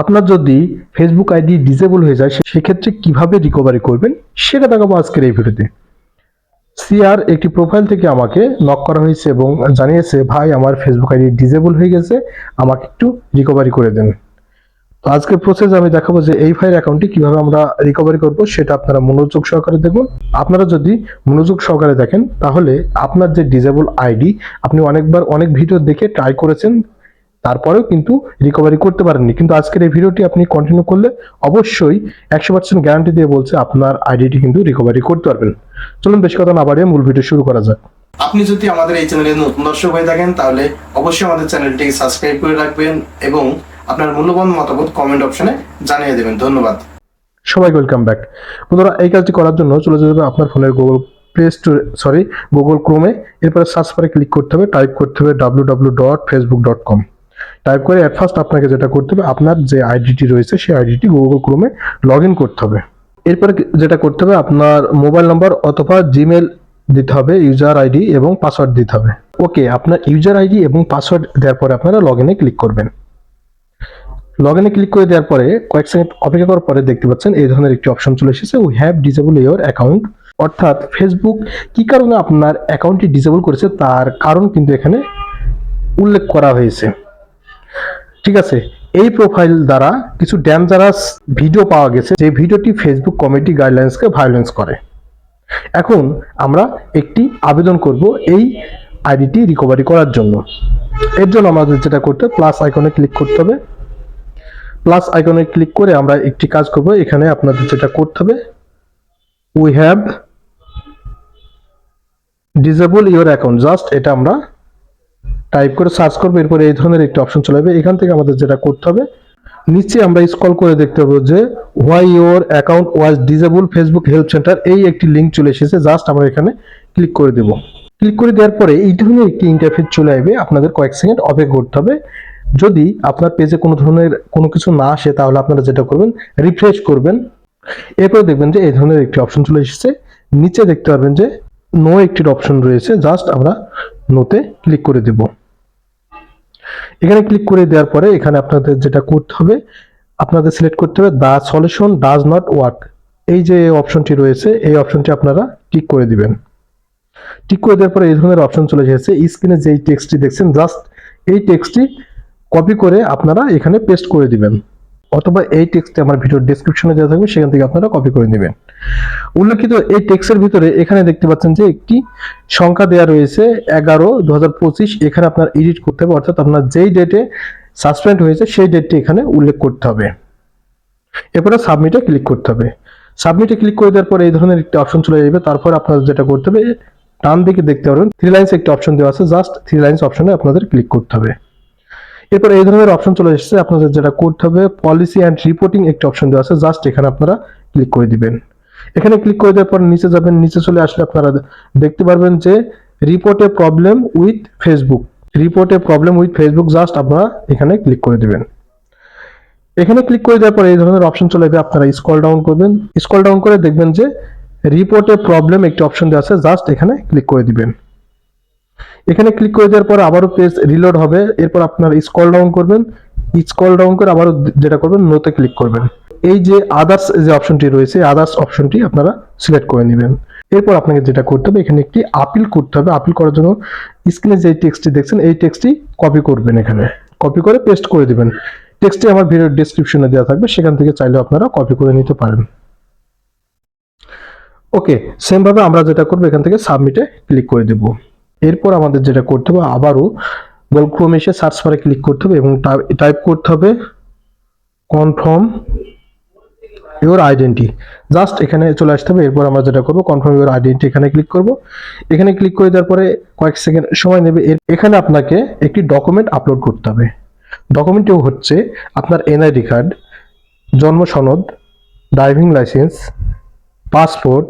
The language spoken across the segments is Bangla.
আপনার যদি ফেসবুক আইডি ডিসেবল হয়ে যায় সেক্ষেত্রে কীভাবে রিকভারি করবেন? সেটা দেখাবো আজকের এই ভিডিওতে। সিআর একটি প্রোফাইল থেকে আমাকে নক করা হয়েছে এবং জানিয়েছে, ভাই, আমার ফেসবুক আইডি ডিসেবল হয়ে গেছে, আমাকে একটু রিকভারি করে দেন। তো আজকের প্রসেস আমি দেখাবো যে এই ফাইল অ্যাকাউন্টটি কীভাবে আমরা রিকভারি করব, সেটা আপনারা মনোযোগ সহকারে দেখুন। আপনারা যদি মনোযোগ সহকারে দেখেন, তাহলে আপনার যে ডিসেবল আইডি, আপনি অনেকবার অনেক ভিডিও দেখে ট্রাই করেছেন তারপরেও কিন্তু রিকভারি করতে পারেননি। কিন্তু আজকের এই ভিডিওটি আপনি কন্টিনিউ করলে অবশ্যই একশো পার্সেন্ট গ্যারান্টি দিয়ে বলছে আপনার আইডিটি কিন্তু রিকভারি করতে পারবেন। চলুন বেশি কথা না বাড়িয়ে মূল ভিডিও শুরু করা যাক। আপনি যদি আমাদের এই চ্যানেলে নতুন দর্শক হয়ে থাকেন তাহলে অবশ্যই আমাদের চ্যানেলটিকে সাবস্ক্রাইব করে রাখবেন এবং আপনার মূল্যবান মতামত কমেন্ট অপশনে জানিয়ে দেবেন। ধন্যবাদ। সবাই ওয়েলকাম ব্যাক বন্ধুরা এই কাজটি করার জন্য চলে যেতে হবে আপনার ফোনের Google play store sorry Google ক্রোমে এরপরে সার্চ বারে ক্লিক করতে হবে টাইপ করতে হবে W W dot Facebook dot com type করে অ্যাট ফার্স্ট আপনাকে যেটা করতে হবে, আপনার যে আইডিটি রয়েছে, সেই আইডিটি গুগল ক্রোমে লগ ইন করতে হবে। এরপরে যেটা করতে হবে, আপনার মোবাইল নাম্বার অথবা জিমেল দিতে হবে ইউজার আইডি এবং পাসওয়ার্ড দিতে হবে। ওকে আপনার ইউজার আইডি এবং পাসওয়ার্ড দেওয়ার পরে আপনারা লগ ইনে ক্লিক করবেন। লগ ইনে ক্লিক করে দেওয়ার পরে কয়েক সেকেন্ড অপেক্ষা করার পরে দেখতে পাচ্ছেন এই ধরনের একটি অপশন চলে এসেছে we have disable your account অর্থাৎ ফেসবুক কি কারণে আপনার অ্যাকাউন্টটি ডিসেবল করেছে, তার কারণ কিন্তু এখানে উল্লেখ করা হয়েছে। ঠিক আছে, এই প্রোফাইল দ্বারা কিছু ডেঞ্জারাস ভিডিও পাওয়া গেছে, যে ভিডিওটি ফেসবুক কমিটি গাইডলাইন্সকে ভায়োলেন্স করে। এখন আমরা একটি আবেদন করব এই আইডিটি রিকভারি করার জন্য। এর জন্য আমাদের যেটা করতে প্লাস আইকনে ক্লিক করতে হবে। প্লাস আইকনে ক্লিক করে আমরা একটি কাজ করব, এখানে আপনাদের যেটা করতে হবে we have disable your account just এটা আমরা টাইপ করে সার্চ করব, এরপরে এই ধরনের একটি অপশন চলে যাবে এখান থেকে আমাদের যেটা করতে হবে, নিচে আমরা স্ক্রল করে দেখতে পাবো যে why your account was disable Facebook help center এই একটি লিঙ্ক চলে এসেছে। জাস্ট আমরা এখানে ক্লিক করে দেব। ক্লিক করে দেওয়ার পরে এই ধরনের একটি ইন্টারফেস চলে আসবে। আপনাদের কয়েক সেকেন্ড অপেক্ষা করতে হবে। যদি আপনার পেজে কোনো ধরনের কোনো কিছু না আসে, তাহলে আপনারা যেটা করবেন রিফ্রেশ করবেন। এরপরে দেখবেন যে এই ধরনের একটি অপশন চলে এসেছে। নিচে দেখতে পাবেন যে নো একটির অপশন রয়েছে। জাস্ট আমরা নোতে ক্লিক করে দেব। এখানে ক্লিক করে দেওয়ার পরে এখানে আপনাদের যেটা করতে হবে, আপনাদের সিলেক্ট করতে হবে the solution does not work এই যে অপশনটি রয়েছে, এই অপশনটি আপনারা টিক করে দিবেন। টিক করে দেওয়ার পরে এই ধরনের অপশন চলে এসেছে। স্ক্রিনে যেই টেক্সটটি দেখছেন জাস্ট এই টেক্সটটি কপি করে আপনারা এখানে পেস্ট করে দিবেন। অথবা এই টেক্সটে আমার ভিডিওর ডেসক্রিপশনে দেওয়া থাকবে, সেখান থেকে আপনারা কপি করে নেবেন। উল্লেখিত এই টেক্সটের ভিতরে এখানে দেখতে পাচ্ছেন যে একটি সংখ্যা দেওয়া রয়েছে এগারো দু এখানে আপনার এডিট করতে হবে, অর্থাৎ আপনার যেই ডেটে সাসপেন্ড হয়েছে, সেই ডেটটি এখানে উল্লেখ করতে হবে। এরপরে সাবমিটে ক্লিক করতে হবে। সাবমিটে ক্লিক করে দেওয়ার পরে এই ধরনের একটি অপশন চলে যাবে, তারপর আপনাদের যেটা করতে হবে, ডান দিকে দেখতে পারবেন থ্রি লাইন্স একটি অপশন দেওয়া আছে জাস্ট থ্রি লাইন্স অপশনে আপনাদের ক্লিক করতে হবে। এরপর এই ধরনের অপশন চলে এসেছে। আপনাদের যেটা করতে হবে পলিসি অ্যান্ড রিপোর্টিং একটি অপশন দেওয়া আছে। জাস্ট এখানে আপনারা ক্লিক করে দিবেন। এখানে ক্লিক করে দেওয়ার পর নিচে যাবেন, নিচে চলে আসলে আপনারা দেখতে পারবেন যে report a problem with Facebook report a problem with Facebook just আপনারা এখানে ক্লিক করে দিবেন। এখানে ক্লিক করে দেওয়ার পর এই ধরনের অপশন চলে যাবে আপনারা স্ক্রল ডাউন করবেন। স্ক্রল ডাউন করে দেখবেন যে রিপোর্টে প্রবলেম একটি অপশন দেওয়া আছে। জাস্ট এখানে ক্লিক করে দিবেন। এখানে ক্লিক করে দেওয়ার পর আবারও পেজ রিলোড হবে। এরপর আপনার স্কল ডাউন করবেন। স্ক্রল ডাউন করে আবারও যেটা করবেন নোতে ক্লিক করবেন। এই যে আদার্স যে অপশনটি রয়েছে আদার্স অপশনটি আপনারা সিলেক্ট করে নেবেন। এরপর আপনাকে যেটা করতে হবে, এখানে একটি আপিল করতে হবে। আপিল করার জন্য স্ক্রিনে যে টেক্সটটি দেখছেন, এই টেক্সটটি কপি করবেন এখানে। কপি করে পেস্ট করে দিবেন। টেক্সটটি আমার ভিডিওর ডেসক্রিপশনে দেওয়া থাকবে, সেখান থেকে চাইলে আপনারা কপি করে নিতে পারেন। ওকে সেম ভাবে আমরা যেটা করব, এখান থেকে সাবমিটে ক্লিক করে দেব। এরপর আমাদের যেটা করতে হবে, আবারও গুগল ক্রোম এসে সার্চ বারে ক্লিক করতে হবে এবং টাইপ করতে হবে কনফার্ম ইওর আইডেন্টি জাস্ট এখানে চলে আসতে হবে, এরপর আমরা যেটা করব কনফার্ম ইওর আইডেন্টি এখানে ক্লিক করব। এখানে ক্লিক করে দেওয়ার পরে কয়েক সেকেন্ড সময় নেবে এখানে আপনাকে একটি ডকুমেন্ট আপলোড করতে হবে। ডকুমেন্টটি হচ্ছে আপনার এনআইডি কার্ড জন্ম সনদ ড্রাইভিং লাইসেন্স পাসপোর্ট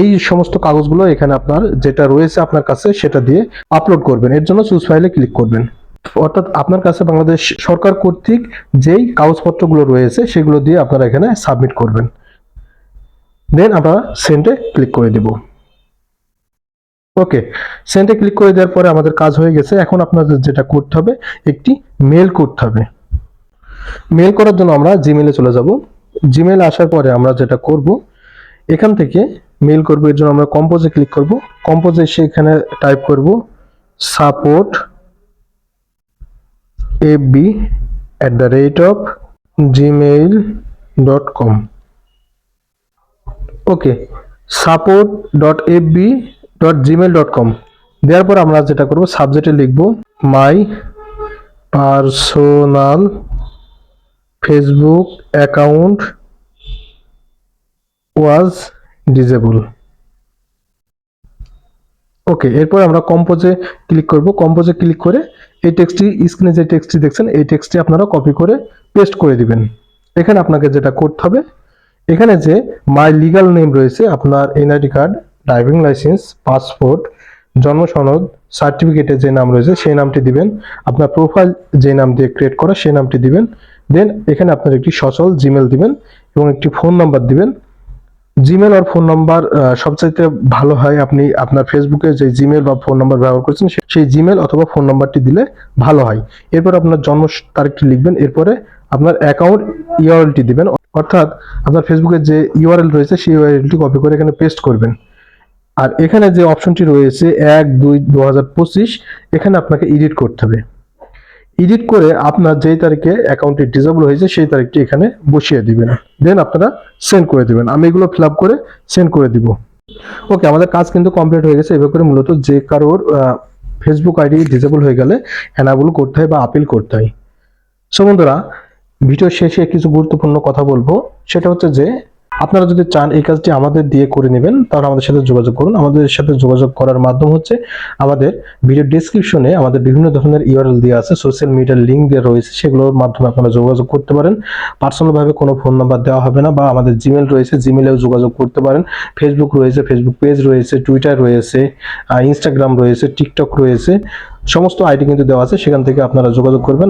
এই সমস্ত কাগজগুলো এখানে আপনার যেটা রয়েছে আপনার কাছে, সেটা দিয়ে আপলোড করবেন। এর জন্য চুজ ফাইলে ক্লিক করবেন। অর্থাৎ আপনার কাছে বাংলাদেশ সরকার কর্তৃক যেই কাগজপত্রগুলো রয়েছে, সেগুলো দিয়ে আপনারা এখানে সাবমিট করবেন। দেন আমরা সেন্টে ক্লিক করে দেব। ওকে সেন্টে ক্লিক করে দেওয়ার পরে আমাদের কাজ হয়ে গেছে। এখন আপনাদের যেটা করতে হবে, একটি মেল করতে হবে। মেল করার জন্য আমরা জিমেলে চলে যাব। জিমেল আসার পরে আমরা যেটা করব, এখান থেকে মেল করব, এর জন্য আমরা কম্পোজে ক্লিক করব। কম্পোজে এসে এখানে টাইপ করব support FB at the rate of Gmail dot com okay support dot FB dot Gmail dot com দেওয়ার পর আমরা যেটা করব সাবজেক্টে লিখব my personal Facebook account was disable okay এরপর আমরা কম্পোজে ক্লিক করব। কম্পোজে ক্লিক করে এই টেক্সটটি স্ক্রিনে যে টেক্সটটি দেখছেন, এই টেক্সটটি আপনারা কপি করে পেস্ট করে দিবেন। এখানে আপনাকে যেটা করতে হবে, এখানে যে মাই লিগাল নেম রয়েছে, আপনার NID card driving licence passport জন্ম সনদ সার্টিফিকেটে যে নাম রয়েছে, সেই নামটি দিবেন। আপনার প্রোফাইল যে নাম দিয়ে ক্রিয়েট করা, সেই নামটি দিবেন। দেন এখানে আপনার একটি সচল জিমেল দিবেন এবং একটি ফোন নাম্বার দিবেন। জিমেল আর ফোন নাম্বার সবচাইতে ভালো হয় আপনি আপনার ফেসবুকে যে জিমেল বা ফোন নাম্বার ব্যবহার করছেন সেই জিমেল অথবা ফোন নাম্বারটি দিলে ভালো হয়। এরপর আপনার জন্ম তারিখটি লিখবেন, এরপরে আপনার অ্যাকাউন্ট ইউআরএলটি দিবেন। অর্থাৎ আপনার ফেসবুকের যে ইউআরএল রয়েছে, সেই ইউআরএলটি কপি করে এখানে পেস্ট করবেন। আর এখানে যে অপশনটি রয়েছে, এক দুই দু এখানে আপনাকে এডিট করতে হবে। এডিট করে আপনার যেই তারিখে অ্যাকাউন্টটি ডিসেবল হয়েছে, সেই তারিখটি এখানে বসিয়ে দিবেন। দেন আপনারা সেন্ড করে দিবেন। আমি এগুলো ফিল করে সেন্ড করে দিব। ওকে আমাদের কাজ কিন্তু কমপ্লিট হয়ে গেছে। এবার করে মূলত যে কারোর ফেসবুক আইডি ডিসেবল হয়ে গেলে অ্যানাবল করতে হয় বা আপিল করতে হয়। সো বন্ধুরা ভিডিও শেষে কিছু গুরুত্বপূর্ণ কথা বলব। সেটা হচ্ছে যে আপনারা যদি চান এই কাজটি আমাদের দিয়ে করে নেবেন, তাহলে আমাদের সাথে যোগাযোগ করুন। আমাদের সাথে যোগাযোগ করার মাধ্যম হচ্ছে আমাদের ভিডিও ডেসক্রিপশনে আমাদের বিভিন্ন ধরনের ইউআরএল দেওয়া আছে সোশ্যাল মিডিয়ার লিঙ্ক দেওয়া রয়েছে, সেগুলোর মাধ্যমে আপনারা যোগাযোগ করতে পারেন। পার্সোনালভাবে কোনো ফোন নাম্বার দেওয়া হবে না, বা আমাদের জিমেল রয়েছে জিমেলেও যোগাযোগ করতে পারেন। ফেসবুক রয়েছে ফেসবুক পেজ রয়েছে টুইটার রয়েছে ইনস্টাগ্রাম রয়েছে টিকটক রয়েছে, সমস্ত আইডি কিন্তু দেওয়া আছে, সেখান থেকে আপনারা যোগাযোগ করবেন।